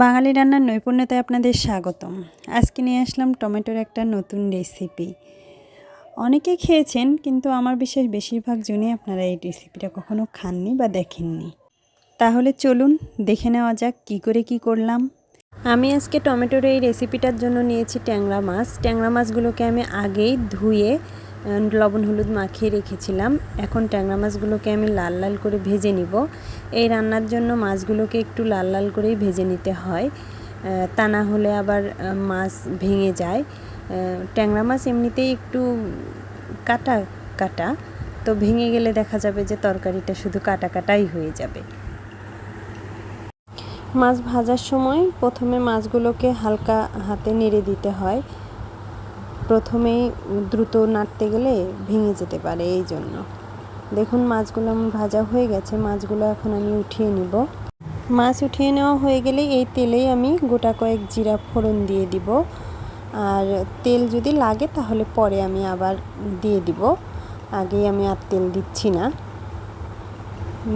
বাঙালি রান্নার নৈপুণ্যতায় আপনাদের স্বাগতম। আজকে নিয়ে আসলাম টমেটোর একটা নতুন রেসিপি অনেকে খেয়েছেন, কিন্তু আমার বিশেষ বেশিরভাগ জনই আপনারা এই রেসিপিটা কখনো খাননি বা দেখেননি। তাহলে চলুন, দেখে নেওয়া যাক কী করে কি করলাম। আমি আজকে টমেটোর এই রেসিপিটার জন্য নিয়েছি ট্যাংরা মাছ। ট্যাংরা মাছগুলোকে আমি আগেই ধুয়ে লবণ, হলুদ মাখিয়ে রেখেছিলাম। এখন ট্যাংরা মাছগুলোকে আমি লাল লাল করে ভেজে নিব। এই রান্নার জন্য মাছগুলোকে একটু লাল লাল করেই ভেজে নিতে হয়। তা না হলে আবার মাছ ভেঙে যায়। ট্যাংরা মাছ এমনিতেই একটু কাটা কাটা। তো ভেঙে গেলে দেখা যাবে যে তরকারিটা শুধু কাটা, কাটাই হয়ে যাবে। মাছ ভাজার সময় প্রথমে মাছগুলোকে হালকা হাতে নেড়ে দিতে হয়। প্রথমেই দ্রুত নাড়তে গেলে ভেঙে যেতে পারে এই জন্য। দেখুন, মাছগুলো আমার ভাজা হয়ে গেছে। মাছগুলো এখন আমি উঠিয়ে নিব। মাছ উঠিয়ে নেওয়া হয়ে গেলে এই তেলেই আমি গোটা কয়েক জিরা ফোড়ন দিয়ে দিব। আর তেল যদি লাগে তাহলে পরে আমি আবার দিয়ে দিব। আগেই আমি আর তেল দিচ্ছি না।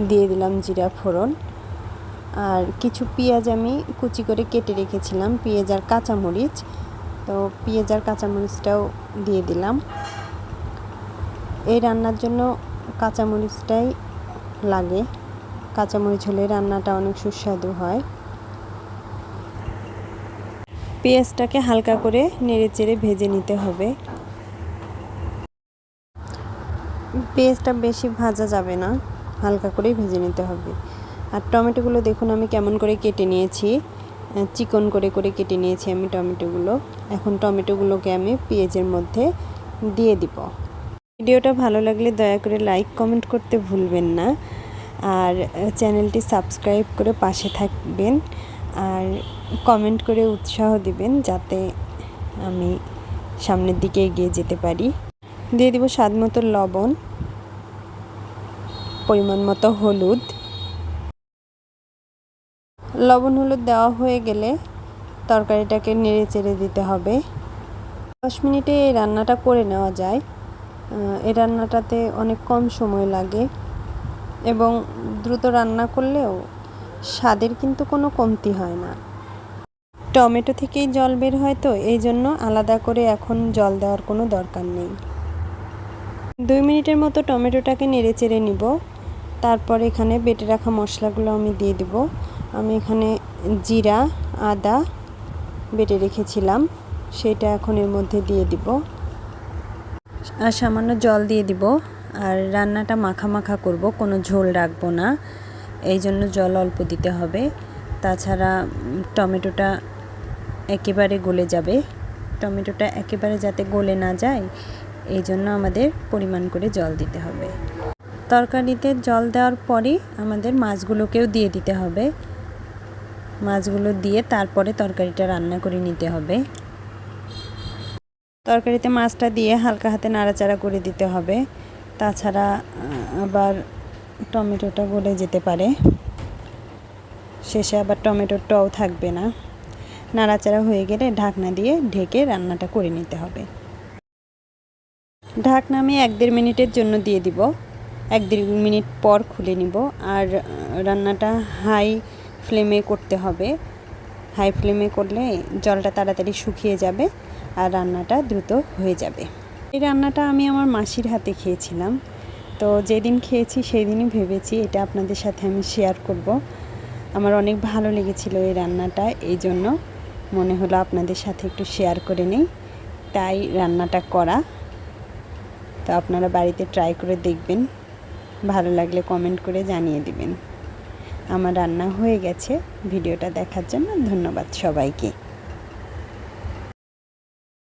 দিয়ে দিলাম জিরা ফোড়ন। আর কিছু পেঁয়াজ আমি কুচি করে কেটে রেখেছিলাম। পেঁয়াজ আর কাঁচামরিচ। তো পেঁয়াজ আর কাঁচামরিচটাও দিয়ে দিলাম। এই রান্নার জন্য কাঁচামরিচটাই লাগে। কাঁচামরিচ হলে রান্নাটা অনেক সুস্বাদু হয়। পেঁয়াজটাকে হালকা করে নেড়ে চেড়ে ভেজে নিতে হবে। পেঁয়াজটা বেশি ভাজা যাবে না, হালকা করেই ভেজে নিতে হবে। আর টমেটোগুলো দেখুন আমি কেমন করে কেটে নিয়েছি। চিকন করে করে কেটে নিয়েছি আমি টমেটোগুলো। এখন টমেটোগুলোকে আমি পেঁয়াজের মধ্যে দিয়ে দিব। ভিডিওটা ভালো লাগলে দয়া করে লাইক, কমেন্ট করতে ভুলবেন না। আর চ্যানেলটি সাবস্ক্রাইব করে পাশে থাকবেন। আর, কমেন্ট করে উৎসাহ দিবেন যাতে আমি সামনের দিকে এগিয়ে যেতে পারি। দিয়ে দিব স্বাদ মতো লবণ, পরিমাণ মতো হলুদ। লবণ হলুদ দেওয়া হয়ে গেলে তরকারিটাকে নেড়ে চেড়ে দিতে হবে। দশ মিনিটে এই রান্নাটা করে নেওয়া যায়। এই রান্নাটাতে অনেক কম সময় লাগে এবং দ্রুত রান্না করলেও স্বাদের কিন্তু কোনো কমতি হয় না। টমেটো থেকেই জল বের হয় তো, এই জন্য আলাদা করে এখন জল দেওয়ার কোনো দরকার নেই। দুই মিনিটের মতো টমেটোটাকে নেড়ে চেড়ে নিব। তারপর এখানে বেটে রাখা মশলাগুলো আমি দিয়ে দিব। আমি এখানে জিরা, আদা বেটে রেখেছিলাম, সেটা এখন এর মধ্যে দিয়ে দিব। আর সামান্য জল দিয়ে দিব। আর রান্নাটা মাখা মাখা করব, কোনো ঝোল রাখব না। এই জন্য জল অল্প দিতে হবে। তাছাড়া টমেটোটা একেবারে গলে যাবে। টমেটোটা একেবারে যাতে গলে না যায়, এই জন্য আমাদের পরিমাণ করে জল দিতে হবে। তরকারিতে জল দেওয়ার পরই আমাদের মাছগুলোকেও দিয়ে দিতে হবে। মাছগুলো দিয়ে তারপরে তরকারিটা রান্না করে নিতে হবে। তরকারিতে মাছটা দিয়ে হালকা হাতে নাড়াচাড়া করে দিতে হবে। তাছাড়া আবার টমেটোটা গলে যেতে পারে। শেষে আবার টমেটোর টও থাকবে না। নাড়াচাড়া হয়ে গেলে ঢাকনা দিয়ে ঢেকে রান্নাটা করে নিতে হবে। ঢাকনা আমি এক দেড় মিনিটের জন্য দিয়ে দিব। এক দেড় মিনিট পর খুলে নিব। আর রান্নাটা হাই ফ্লেমে করতে হবে। হাই ফ্লেমে করলে জলটা তাড়াতাড়ি শুকিয়ে যাবে আর রান্নাটা দ্রুত হয়ে যাবে। এই রান্নাটা আমি আমার মাসির হাতে খেয়েছিলাম। তো যেদিন খেয়েছি সেই দিনই ভেবেছি এটা আপনাদের সাথে আমি শেয়ার করব। আমার অনেক ভালো লেগেছিল এই রান্নাটা, এই জন্য মনে হলো আপনাদের সাথে একটু শেয়ার করে নেই। তাই রান্নাটা করা। তো আপনারা বাড়িতে ট্রাই করে দেখবেন। ভালো লাগলে কমেন্ট করে জানিয়ে দিবেন। আমার রান্না হয়ে গেছে, ভিডিওটা দেখার জন্য ধন্যবাদ সবাইকে।